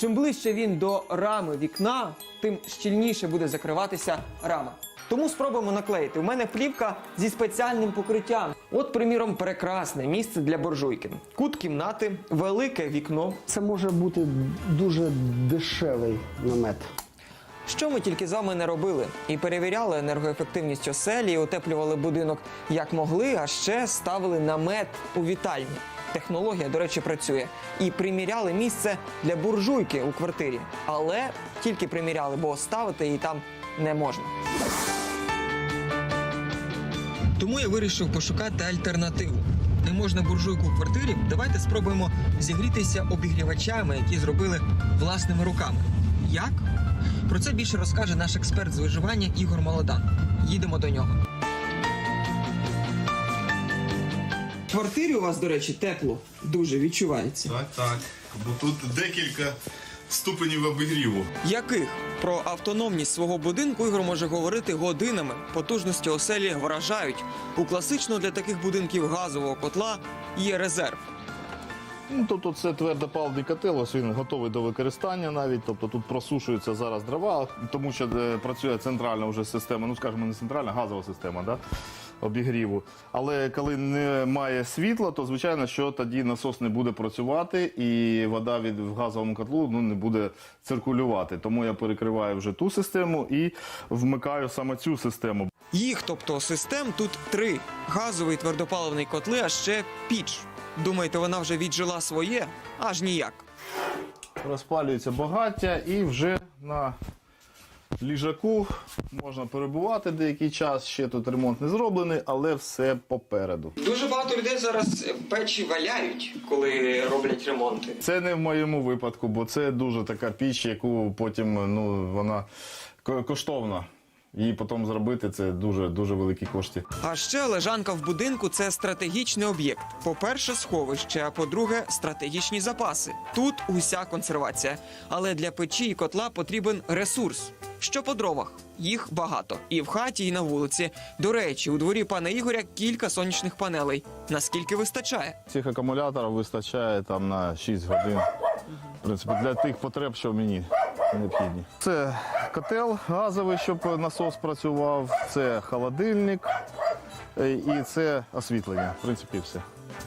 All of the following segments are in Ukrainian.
Чим ближче він до рами вікна, тим щільніше буде закриватися рама. Тому спробуємо наклеїти. У мене плівка зі спеціальним покриттям. От, приміром, прекрасне місце для буржуйки. Кут кімнати, велике вікно. Це може бути дуже дешевий намет. Що ми тільки з вами не робили? І перевіряли енергоефективність оселі, і утеплювали будинок як могли, а ще ставили намет у вітальні. Технологія, до речі, працює. І приміряли місце для буржуйки у квартирі. Але тільки приміряли, бо ставити її там не можна. Тому я вирішив пошукати альтернативу. Не можна буржуйку в квартирі. Давайте спробуємо зігрітися обігрівачами, які зробили власними руками. Як? Про це більше розкаже наш експерт з виживання Ігор Молодан. Їдемо до нього. Квартирі у вас, до речі, тепло дуже відчувається. Так, так. Бо тут декілька ступенів обігріву. Яких про автономність свого будинку Ігор може говорити годинами. Потужності оселі вражають. У класичного для таких будинків газового котла є резерв. Ну, тобто це твердопаливний котел, ось він готовий до використання навіть. Тобто тут просушуються зараз дрова, тому що е, працює центральна вже система, ну скажімо, не центральна, газова система, да? Обігріву. Але коли немає світла, то звичайно, що тоді насос не буде працювати і вода від в газовому котлу ну, не буде циркулювати. Тому я перекриваю вже ту систему і вмикаю саме цю систему. Їх, тобто систем, тут три: газовий твердопаливний котли, а ще піч. Думаєте, вона вже віджила своє? Аж ніяк. Розпалюється багаття і вже на ліжаку можна перебувати деякий час. Ще тут ремонт не зроблений, але все попереду. Дуже багато людей зараз печі валяють, коли роблять ремонти. Це не в моєму випадку, бо це дуже така піч, яку потім ну, вона ко- коштовна. Її потім зробити це дуже дуже великі кошти. А ще лежанка в будинку це стратегічний об'єкт. По-перше, сховище, а по-друге, стратегічні запаси. Тут уся консервація. Але для печі і котла потрібен ресурс. Що по дровах? Їх багато. І в хаті, і на вулиці. До речі, у дворі пана Ігоря кілька сонячних панелей. Наскільки вистачає? Цих акумуляторів вистачає там на 6 годин. В принципі, для тих потреб, що мені необхідні. Це котел газовий, щоб насос працював, це холодильник е, і це освітлення. В принципі, все.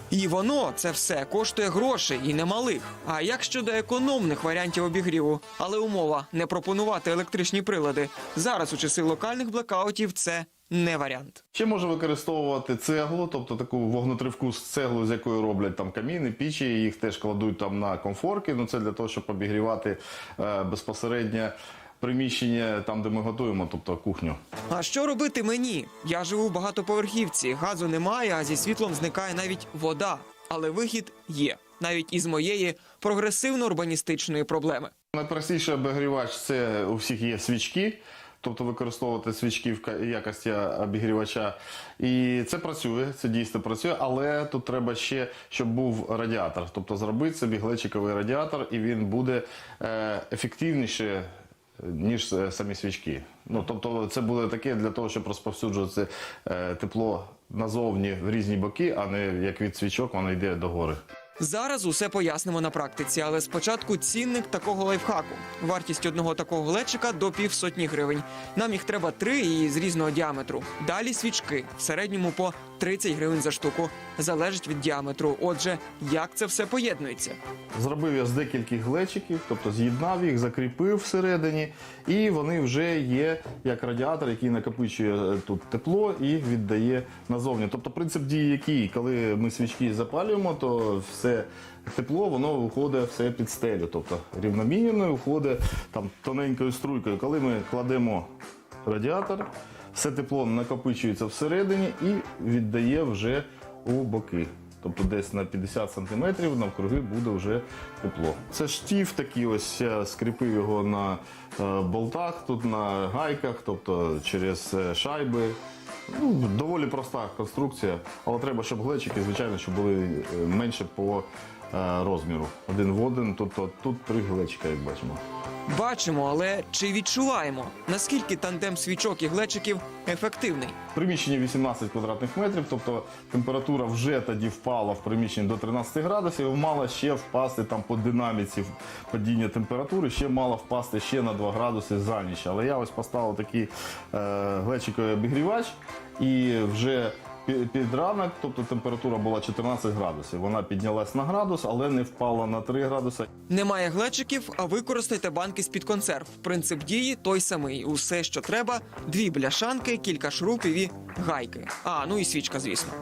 І воно це все коштує грошей і немалих. А як щодо економних варіантів обігріву? Але умова не пропонувати електричні прилади. Зараз у часи локальних блекаутів це не варіант. Ще може використовувати цеглу, тобто таку вогнетривку з цеглу, з якої роблять там каміни, пічі, їх теж кладуть там на комфорки. Ну це для того, щоб обігрівати е, безпосередньо приміщення там, де ми готуємо, тобто кухню. А що робити мені? Я живу в багатоповерхівці, газу немає, а зі світлом зникає навіть вода. Але вихід є навіть із моєї прогресивно-урбаністичної проблеми. Найпростіший обігрівач це у всіх є свічки. Тобто використовувати свічки в якості обігрівача. І це працює, це дійсно працює, але тут треба ще, щоб був радіатор. Тобто зробити собі глечиковий радіатор, і він буде е, ефективніше, ніж е, самі свічки. Ну, тобто це буде таке для того, щоб розповсюджувати е, тепло назовні в різні боки, а не як від свічок воно йде догори. Зараз усе пояснимо на практиці, але спочатку цінник такого лайфхаку. Вартість одного такого глечика до півсотні гривень. Нам їх треба три і з різного діаметру. Далі свічки в середньому по 30 гривень за штуку. Залежить від діаметру. Отже, як це все поєднується? Зробив я з декількох глечиків, тобто з'єднав їх, закріпив всередині, і вони вже є як радіатор, який накопичує е, тут тепло і віддає назовні. Тобто принцип дії який, коли ми свічки запалюємо, то все тепло воно виходить все під стелю, тобто рівномірно виходить там тоненькою струйкою. Коли ми кладемо радіатор, все тепло накопичується всередині і віддає вже у боки. Тобто десь на 50 сантиметрів навкруги буде вже тепло. Це штіф такий ось скріпив його на е, болтах, тут на гайках, тобто через е, шайби. Ну, доволі проста конструкція, але треба, щоб глечики, звичайно, щоб були е, менше по розміру. Один в один, тобто тут три глечика, як бачимо. Бачимо, але чи відчуваємо, наскільки тандем свічок і глечиків ефективний? Приміщення 18 квадратних метрів, тобто температура вже тоді впала в приміщенні до 13 градусів, мала ще впасти там по динаміці падіння температури, ще мала впасти ще на 2 градуси за ніч. Але я ось поставив такий е, глечиковий обігрівач і вже під ранок, тобто температура була 14 градусів. Вона піднялась на градус, але не впала на 3 градуси. Немає глечиків, а використайте банки з-під консерв. Принцип дії той самий. Усе, що треба: дві бляшанки, кілька шурупів і гайки. А, ну і свічка, звісно.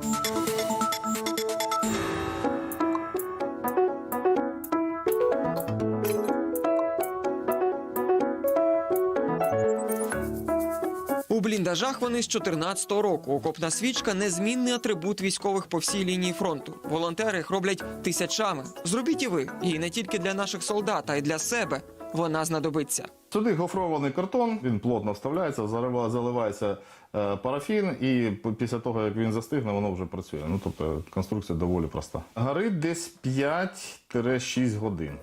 Бліндажах вони з 14-го року. Окопна свічка незмінний атрибут військових по всій лінії фронту. Волонтери їх роблять тисячами. Зробіть і ви, і не тільки для наших солдат, а й для себе. Вона знадобиться. Сюди гофрований картон, він плотно вставляється, заливається е, парафін, і після того, як він застигне, воно вже працює. Ну, тобто конструкція доволі проста. Горить десь 5-6 годин.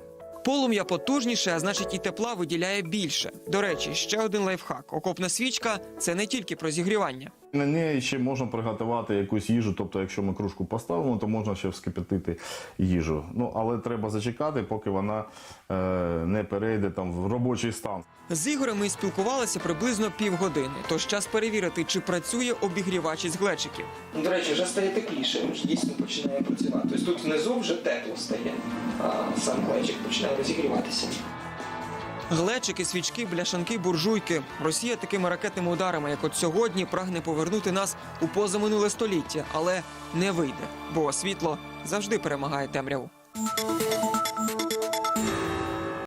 Полум'я потужніше, а значить і тепла виділяє більше. До речі, ще один лайфхак. Окопна свічка це не тільки про зігрівання. На неї ще можна приготувати якусь їжу. Тобто, якщо ми кружку поставимо, то можна ще вскипятити їжу. Ну але треба зачекати, поки вона е, не перейде там в робочий стан. З Ігорем ми спілкувалися приблизно півгодини. Тож час перевірити, чи працює обігрівач із глечиків. До речі, вже стає тепліше, він ж дійсно починає працювати. Тобто тут внизу вже тепло стає, а сам глечик починає розігріватися. Глечики, свічки, бляшанки, буржуйки. Росія такими ракетними ударами, як от сьогодні, прагне повернути нас у позаминуле століття, але не вийде, бо світло завжди перемагає темряву.